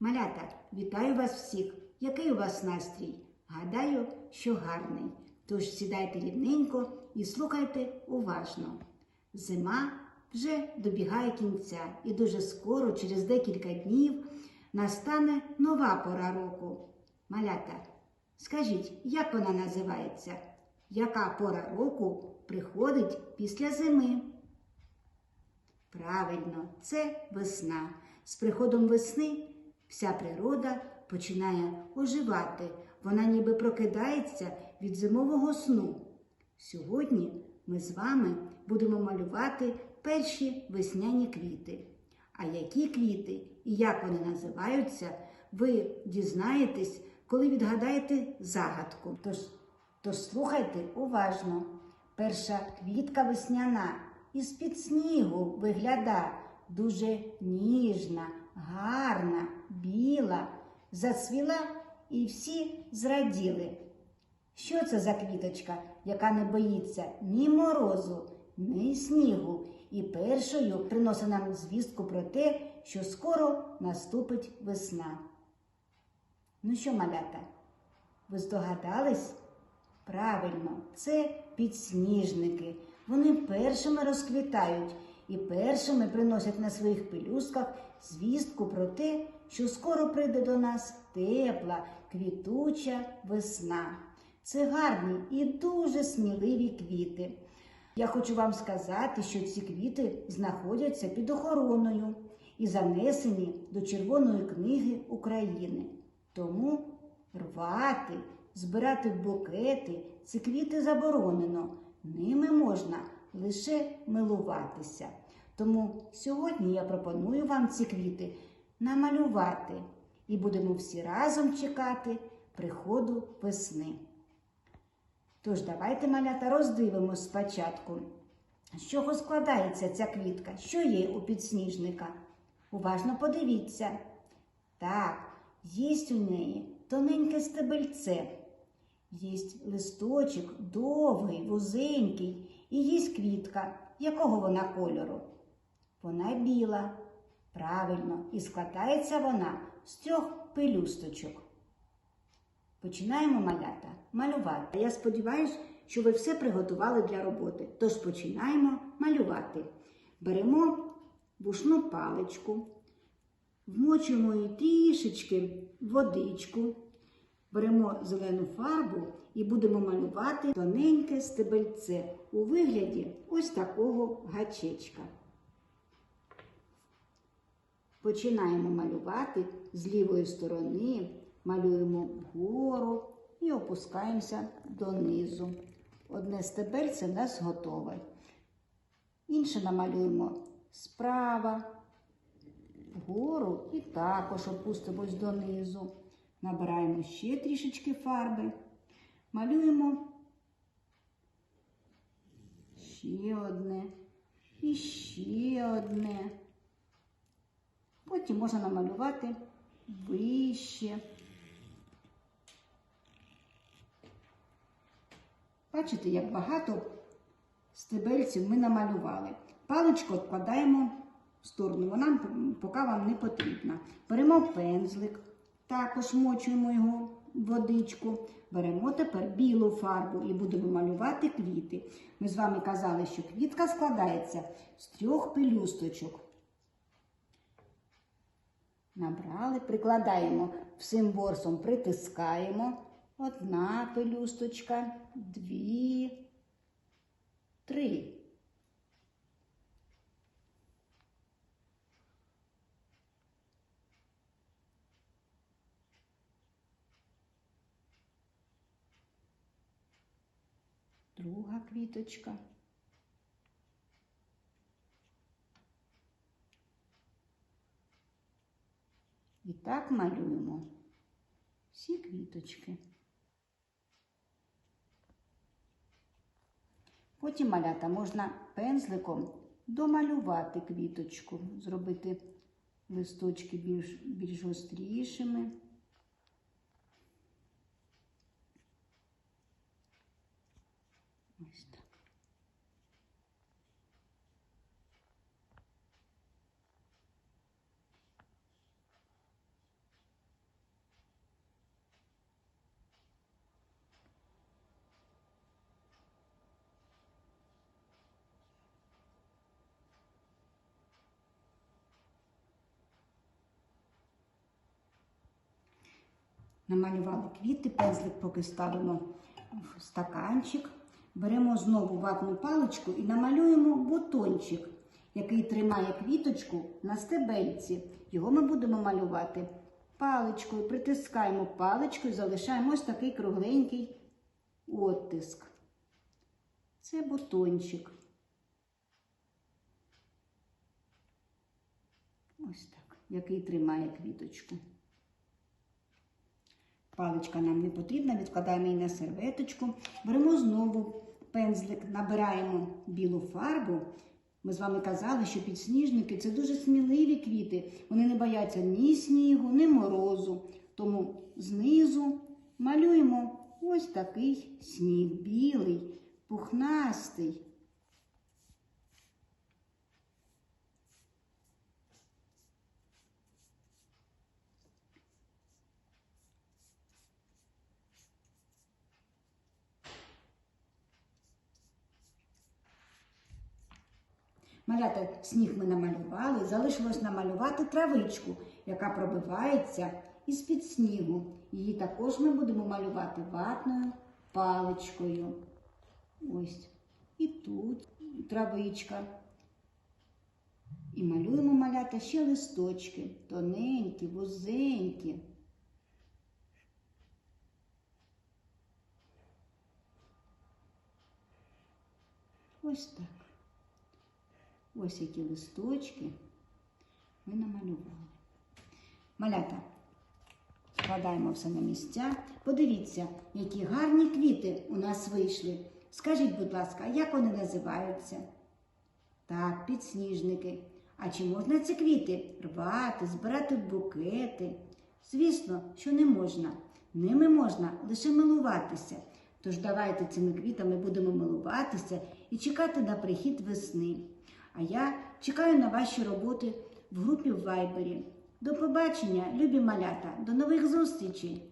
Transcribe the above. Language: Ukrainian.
Малята, вітаю вас всіх. Який у вас настрій? Гадаю, що гарний. Тож сідайте рівненько і слухайте уважно. Зима вже добігає кінця, і дуже скоро, через декілька днів, настане нова пора року. Малята, скажіть, як вона називається? Яка пора року приходить після зими? Правильно, це весна. З приходом весни вся природа починає оживати. Вона ніби прокидається від зимового сну. Сьогодні ми з вами будемо малювати перші весняні квіти. А які квіти і як вони називаються, ви дізнаєтесь, коли відгадаєте загадку. Тож, тож слухайте уважно. Перша квітка весняна із-під снігу вигляда дуже ніжна, гарна, біла, зацвіла і всі зраділи. Що це за квіточка, яка не боїться ні морозу, ні снігу, і першою приносить нам звістку про те, що скоро наступить весна. Ну що, малята, ви здогадались? Правильно, це підсніжники. Вони першими розквітають і першими приносять на своїх пелюстках звістку про те, що скоро прийде до нас тепла, квітуча весна. Це гарні і дуже сміливі квіти. Я хочу вам сказати, що ці квіти знаходяться під охороною і занесені до Червоної книги України. Тому рвати, збирати букети ці квіти заборонено. Ними можна лише милуватися. Тому сьогодні я пропоную вам ці квіти намалювати і будемо всі разом чекати приходу весни. Тож давайте, малята, роздивимось спочатку, з чого складається ця квітка, що є у підсніжника. Уважно подивіться. Так, є у неї тоненьке стебельце, є листочок довгий, вузенький, і є квітка. Якого вона кольору? Вона біла. Правильно, і складається вона з трьох пелюсточок. Починаємо малята малювати. Я сподіваюся, що ви все приготували для роботи. Тож починаємо малювати. Беремо бушну паличку, вмочуємо її трішечки водичку, беремо зелену фарбу і будемо малювати тоненьке стебельце у вигляді ось такого гачечка. Починаємо малювати з лівої сторони, малюємо вгору і опускаємося донизу. Одне стебельце в нас готове. Інше намалюємо справа, вгору і також опустимось донизу. Набираємо ще трішечки фарби, малюємо ще одне і ще одне. Потім можна намалювати вище. Бачите, як багато стебельців ми намалювали. Паличку відкладаємо в сторону, вона поки вам не потрібна. Беремо пензлик, також мочуємо його водичку. Беремо тепер білу фарбу і будемо малювати квіти. Ми з вами казали, що квітка складається з трьох пелюсточок. Набрали, прикладаємо всім борсом, притискаємо. Одна пелюсточка, дві, три. Друга квіточка. І так малюємо всі квіточки. Потім малята можна пензликом домалювати квіточку, зробити листочки більш, більш гострішими. Ось так. Намалювали квіти, пензлик поки ставимо в стаканчик. Беремо знову ватну паличку і намалюємо бутончик, який тримає квіточку на стебельці. Його ми будемо малювати паличкою, притискаємо паличкою, залишаємо ось такий кругленький оттиск. Це бутончик. Ось так, який тримає квіточку. Паличка нам не потрібна, відкладаємо її на серветочку. Беремо знову пензлик, набираємо білу фарбу. Ми з вами казали, що підсніжники це дуже сміливі квіти. Вони не бояться ні снігу, ні морозу. Тому знизу малюємо ось такий сніг, білий, пухнастий. Малята сніг ми намалювали, залишилось намалювати травичку, яка пробивається із-під снігу. Її також ми будемо малювати ватною паличкою. Ось. І тут травичка. І малюємо малята ще листочки, тоненькі, вузенькі. Ось так. Ось які листочки ми намалювали. Малята, складаємо все на місця. Подивіться, які гарні квіти у нас вийшли. Скажіть, будь ласка, як вони називаються? Так, підсніжники. А чи можна ці квіти рвати, збирати в букети? Звісно, що не можна. Ними можна лише милуватися. Тож давайте цими квітами будемо милуватися і чекати на прихід весни. А я чекаю на ваші роботи в групі в Вайбері. До побачення, любі малята, до нових зустрічей!